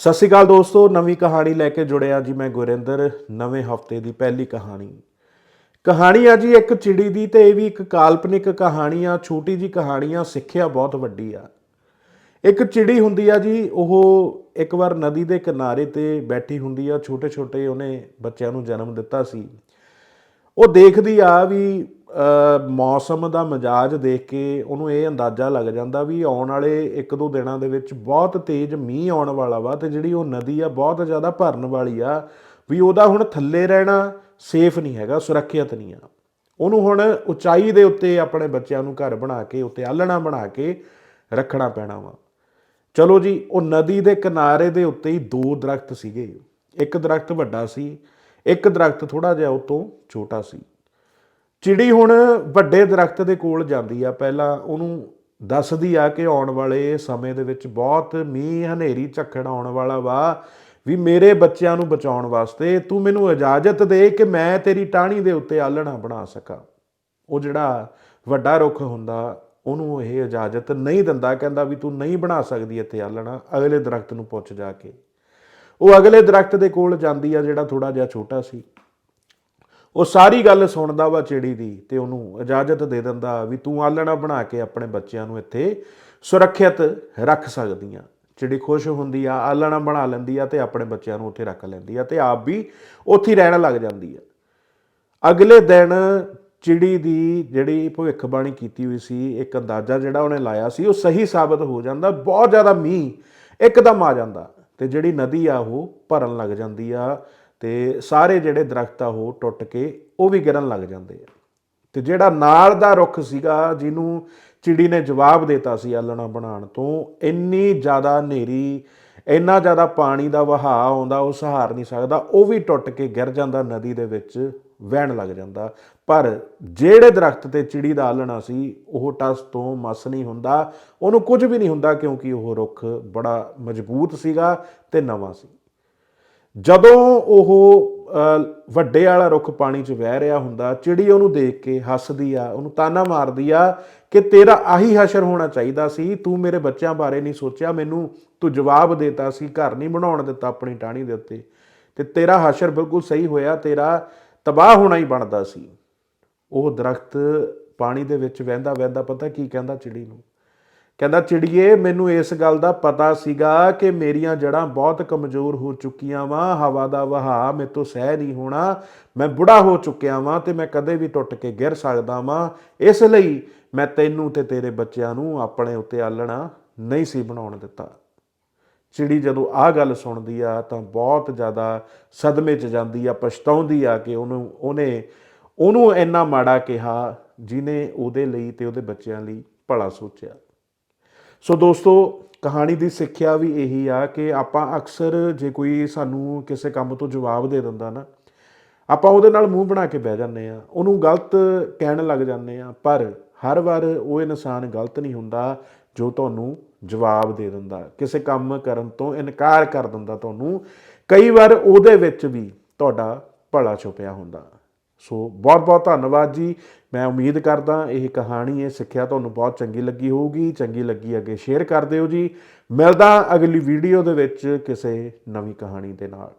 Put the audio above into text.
ਸਤਿ ਸ਼੍ਰੀ ਅਕਾਲ ਦੋਸਤੋ, ਨਵੀਂ ਕਹਾਣੀ ਲੈ ਕੇ ਜੁੜਿਆ ਜੀ ਮੈਂ ਗੁਰਿੰਦਰ, ਨਵੇਂ ਹਫ਼ਤੇ ਦੀ ਪਹਿਲੀ ਕਹਾਣੀ। ਕਹਾਣੀ ਆ ਜੀ ਇੱਕ ਚਿੜੀ ਦੀ ਤੇ ਇਹ ਵੀ ਇੱਕ ਕਾਲਪਨਿਕ ਕਹਾਣੀ ਆ ਛੋਟੀ ਜੀ ਕਹਾਣੀ ਆ ਸਿੱਖਿਆ ਬਹੁਤ ਵੱਡੀ ਆ। ਇੱਕ ਚਿੜੀ ਹੁੰਦੀ ਆ ਜੀ, ਉਹ ਇੱਕ ਵਾਰ ਨਦੀ ਦੇ ਕਿਨਾਰੇ ਤੇ ਬੈਠੀ ਹੁੰਦੀ ਆ ਛੋਟੇ ਛੋਟੇ ਉਹਨੇ ਬੱਚਿਆਂ ਨੂੰ ਜਨਮ ਦਿੱਤਾ ਸੀ। ਉਹ ਦੇਖਦੀ ਆ ਵੀ ਮੌਸਮ ਦਾ ਮਿਜਾਜ ਦੇਖ ਕੇ ਉਹਨੂੰ ਇਹ ਅੰਦਾਜ਼ਾ ਲੱਗ ਜਾਂਦਾ ਵੀ ਆਉਣ ਵਾਲੇ ਇੱਕ ਦੋ ਦਿਨਾਂ ਦੇ ਵਿੱਚ ਬਹੁਤ ਤੇਜ਼ ਮੀਂਹ ਆਉਣ ਵਾਲਾ ਵਾ ਤੇ ਜਿਹੜੀ ਉਹ ਨਦੀ ਆ ਬਹੁਤ ਜ਼ਿਆਦਾ ਭਰਨ ਵਾਲੀ ਆ ਵੀ ਉਹਦਾ ਹੁਣ ਥੱਲੇ ਰਹਿਣਾ ਸੇਫ ਨਹੀਂ ਹੈਗਾ, ਸੁਰੱਖਿਅਤ ਨਹੀਂ ਆ। ਉਹਨੂੰ ਹੁਣ ਉਚਾਈ ਦੇ ਉੱਤੇ ਆਪਣੇ ਬੱਚਿਆਂ ਨੂੰ ਘਰ ਬਣਾ ਕੇ, ਉੱਤੇ ਆਲਣਾ ਬਣਾ ਕੇ ਰੱਖਣਾ ਪੈਣਾ ਵਾ। ਚਲੋ ਜੀ, ਉਹ ਨਦੀ ਦੇ ਕਿਨਾਰੇ ਦੇ ਉੱਤੇ ਹੀ ਦੋ ਦਰਖਤ ਸੀਗੇ। ਇੱਕ ਦਰਖਤ ਵੱਡਾ ਸੀ, ਇੱਕ ਦਰਖਤ ਥੋੜਾ ਜਿਹਾ ਉਹ ਤੋਂ ਛੋਟਾ ਸੀ। ਚਿੜੀ ਹੁਣ ਵੱਡੇ ਦਰਖਤ ਦੇ ਕੋਲ ਜਾਂਦੀ ਆ, ਪਹਿਲਾਂ ਉਹਨੂੰ ਦੱਸਦੀ ਆ ਕਿ ਆਉਣ ਵਾਲੇ ਸਮੇਂ ਦੇ ਵਿੱਚ ਬਹੁਤ ਮੀਂਹ ਹਨੇਰੀ ਝੱਖੜ ਆਉਣ ਵਾਲਾ ਵਾ, ਵੀ ਮੇਰੇ ਬੱਚਿਆਂ ਨੂੰ ਬਚਾਉਣ ਵਾਸਤੇ ਤੂੰ ਮੈਨੂੰ ਇਜਾਜ਼ਤ ਦੇ ਕਿ ਮੈਂ ਤੇਰੀ ਟਾਹਣੀ ਦੇ ਉੱਤੇ ਆਲਣਾ ਬਣਾ ਸਕਾਂ। ਉਹ ਜਿਹੜਾ ਵੱਡਾ ਰੁੱਖ ਹੁੰਦਾ, ਉਹਨੂੰ ਇਹ ਇਜਾਜ਼ਤ ਨਹੀਂ ਦਿੰਦਾ, ਕਹਿੰਦਾ ਵੀ ਤੂੰ ਨਹੀਂ ਬਣਾ ਸਕਦੀ ਇੱਥੇ ਆਲਣਾ ਅਗਲੇ ਦਰਖਤ ਨੂੰ ਪੁੱਛ ਜਾ ਕੇ। ਉਹ ਅਗਲੇ ਦਰਖਤ ਦੇ ਕੋਲ ਜਾਂਦੀ ਆ, ਜਿਹੜਾ ਥੋੜਾ ਜਿਹਾ ਛੋਟਾ ਸੀ। ਉਹ ਸਾਰੀ ਗੱਲ ਸੁਣਦਾ ਵਾ ਚਿੜੀ ਦੀ ਤੇ ਉਹਨੂੰ ਇਜਾਜ਼ਤ ਦੇ ਦਿੰਦਾ ਵੀ ਤੂੰ ਆਲਣਾ ਬਣਾ ਕੇ ਆਪਣੇ ਬੱਚਿਆਂ ਨੂੰ ਇੱਥੇ ਸੁਰੱਖਿਅਤ ਰੱਖ ਸਕਦੀ ਆ ਚਿੜੀ ਖੁਸ਼ ਹੁੰਦੀ ਆ, ਆਲਣਾ ਬਣਾ ਲੈਂਦੀ ਆ ਤੇ ਆਪਣੇ ਬੱਚਿਆਂ ਨੂੰ ਉੱਥੇ ਰੱਖ ਲੈਂਦੀ ਆ ਤੇ ਆਪ ਵੀ ਉੱਥੇ ਰਹਿਣ ਲੱਗ ਜਾਂਦੀ ਆ। ਅਗਲੇ ਦਿਨ ਚਿੜੀ ਦੀ ਜਿਹੜੀ ਭਵਿੱਖਬਾਣੀ ਕੀਤੀ ਹੋਈ ਸੀ, ਇੱਕ ਅੰਦਾਜ਼ਾ ਜਿਹੜਾ ਉਹਨੇ ਲਾਇਆ ਸੀ, ਉਹ ਸਹੀ ਸਾਬਤ ਹੋ ਜਾਂਦਾ, ਬਹੁਤ ਜ਼ਿਆਦਾ ਮੀਂਹ ਇੱਕਦਮ ਆ ਜਾਂਦਾ ਤੇ ਜਿਹੜੀ ਨਦੀ ਆ ਉਹ ਭਰਨ ਲੱਗ ਜਾਂਦੀ ਆ ਤੇ ਸਾਰੇ ਜਿਹੜੇ ਦਰਖਤ ਆ ਉਹ ਟੁੱਟ ਕੇ ਉਹ ਵੀ ਗਿਰਨ ਲੱਗ ਜਾਂਦੇ ਆ। ਤੇ ਜਿਹੜਾ ਨਾਲ ਦਾ ਰੁੱਖ ਸੀਗਾ, ਜਿਹਨੂੰ ਚਿੜੀ ਨੇ ਜਵਾਬ ਦਿੱਤਾ ਸੀ ਆਲਣਾ ਬਣਾਉਣ ਤੋਂ, ਇੰਨੀ ਜ਼ਿਆਦਾ ਹਨੇਰੀ, ਇੰਨਾ ਜ਼ਿਆਦਾ ਪਾਣੀ ਦਾ ਵਹਾਅ ਆਉਂਦਾ, ਉਹ ਸਹਾਰ ਨਹੀਂ ਸਕਦਾ, ਉਹ ਵੀ ਟੁੱਟ ਕੇ ਗਿਰ ਜਾਂਦਾ, ਨਦੀ ਦੇ ਵਿੱਚ ਵਹਿਣ ਲੱਗ ਜਾਂਦਾ। ਪਰ ਜਿਹੜੇ ਦਰਖਤ ਤੇ ਚਿੜੀ ਦਾ ਆਲਣਾ ਸੀ, ਉਹ ਟਸ ਤੋਂ ਮਸ ਨਹੀਂ ਹੁੰਦਾ, ਉਹਨੂੰ ਕੁਝ ਵੀ ਨਹੀਂ ਹੁੰਦਾ, ਕਿਉਂਕਿ ਉਹ ਰੁੱਖ ਬੜਾ ਮਜ਼ਬੂਤ ਸੀਗਾ ਤੇ ਨਵਾਂ ਸੀ। ਜਦੋਂ ਉਹ ਵੱਡੇ ਵਾਲਾ ਰੁੱਖ ਪਾਣੀ 'ਚ ਵਹਿ ਰਿਹਾ ਹੁੰਦਾ, ਚਿੜੀ ਉਹਨੂੰ ਦੇਖ ਕੇ ਹੱਸਦੀ ਆ, ਉਹਨੂੰ ਤਾਨਾ ਮਾਰਦੀ ਆ ਕਿ ਤੇਰਾ ਆਹੀ ਹਸ਼ਰ ਹੋਣਾ ਚਾਹੀਦਾ ਸੀ, ਤੂੰ ਮੇਰੇ ਬੱਚਿਆਂ ਬਾਰੇ ਨਹੀਂ ਸੋਚਿਆ, ਮੈਨੂੰ ਤੂੰ ਜਵਾਬ ਦੇਤਾ ਸੀ, ਘਰ ਨਹੀਂ ਬਣਾਉਣ ਦਿੱਤਾ ਆਪਣੀ ਟਾਹਣੀ ਦੇ ਉੱਤੇ। ਤੇ ਤੇਰਾ ਹਸ਼ਰ ਬਿਲਕੁਲ ਸਹੀ ਹੋਇਆ, ਤੇਰਾ ਤਬਾਹ ਹੋਣਾ ਹੀ ਬਣਦਾ ਸੀ। ਉਹ ਦਰਖਤ ਪਾਣੀ ਦੇ ਵਿੱਚ ਵਹਿੰਦਾ ਵਹਿੰਦਾ ਪਤਾ ਕੀ ਕਹਿੰਦਾ ਚਿੜੀ ਨੂੰ? ਕਹਿੰਦਾ, ਚਿੜੀਏ, ਮੈਨੂੰ ਇਸ ਗੱਲ ਦਾ ਪਤਾ ਸੀਗਾ ਕਿ ਮੇਰੀਆਂ ਜੜਾਂ ਬਹੁਤ ਕਮਜ਼ੋਰ ਹੋ ਚੁੱਕੀਆਂ ਵਾਂ। ਹਵਾ ਦਾ ਵਹਾਅ ਮੇਰੇ ਤੋਂ ਸਹਿ ਨਹੀਂ ਹੋਣਾ। ਮੈਂ ਬੁੜਾ ਹੋ ਚੁੱਕਿਆ ਵਾਂ ਤੇ ਮੈਂ ਕਦੇ ਵੀ ਟੁੱਟ ਕੇ ਗਿਰ ਸਕਦਾ ਵਾਂ। ਇਸ ਲਈ ਮੈਂ ਤੈਨੂੰ ਤੇ ਤੇਰੇ ਬੱਚਿਆਂ ਨੂੰ ਆਪਣੇ ਉੱਤੇ ਆਲਣਾ ਨਹੀਂ ਸੀ ਬਣਾਉਣ ਦਿੱਤਾ। ਚਿੜੀ ਜਦੋਂ ਆਹ ਗੱਲ ਸੁਣਦੀ ਆ ਤਾਂ ਬਹੁਤ ਜ਼ਿਆਦਾ ਸਦਮੇ 'ਚ ਜਾਂਦੀ ਆ, ਪਛਤਾਉਂਦੀ ਆ ਕਿ ਉਹਨੂੰ, ਉਹਨੇ, ਉਹਨੂੰ ਇੰਨਾ ਮਾੜਾ ਕਿਹਾ ਜਿਨੇ ਉਹਦੇ ਲਈ ਤੇ ਉਹਦੇ ਬੱਚਿਆਂ ਲਈ ਭਲਾ ਸੋਚਿਆ। ਸੋ ਦੋਸਤੋ, ਕਹਾਣੀ ਦੀ ਸਿੱਖਿਆ ਵੀ ਇਹੀ ਆ ਕਿ ਆਪਾਂ ਅਕਸਰ ਜੇ ਕੋਈ ਸਾਨੂੰ ਕਿਸੇ ਕੰਮ ਤੋਂ ਜਵਾਬ ਦੇ ਦਿੰਦਾ ਨਾ, ਆਪਾਂ ਉਹਦੇ ਨਾਲ ਮੂੰਹ ਬਣਾ ਕੇ ਬਹਿ ਜਾਂਦੇ ਆ ਉਹਨੂੰ ਗਲਤ ਕਹਿਣ ਲੱਗ ਜਾਂਦੇ ਆ ਪਰ ਹਰ ਵਾਰ ਉਹ ਇਨਸਾਨ ਗਲਤ ਨਹੀਂ ਹੁੰਦਾ ਜੋ ਤੁਹਾਨੂੰ ਜਵਾਬ ਦੇ ਦਿੰਦਾ, ਕਿਸੇ ਕੰਮ ਕਰਨ ਤੋਂ ਇਨਕਾਰ ਕਰ ਦਿੰਦਾ ਤੁਹਾਨੂੰ, ਕਈ ਵਾਰ ਉਹਦੇ ਵਿੱਚ ਵੀ ਤੁਹਾਡਾ ਭਲਾ ਛੁਪਿਆ ਹੁੰਦਾ। ਸੋ ਬਹੁਤ ਬਹੁਤ ਧੰਨਵਾਦ ਜੀ। ਮੈਂ ਉਮੀਦ ਕਰਦਾ ਇਹ ਕਹਾਣੀ, ਇਹ ਸਿੱਖਿਆ ਤੁਹਾਨੂੰ ਬਹੁਤ ਚੰਗੀ ਲੱਗੀ ਹੋਊਗੀ। ਚੰਗੀ ਲੱਗੀ ਅੱਗੇ ਸ਼ੇਅਰ ਕਰ ਦਿਓ ਜੀ। ਮਿਲਦਾ ਅਗਲੀ ਵੀਡੀਓ ਦੇ ਵਿੱਚ ਕਿਸੇ ਨਵੀਂ ਕਹਾਣੀ ਦੇ ਨਾਲ।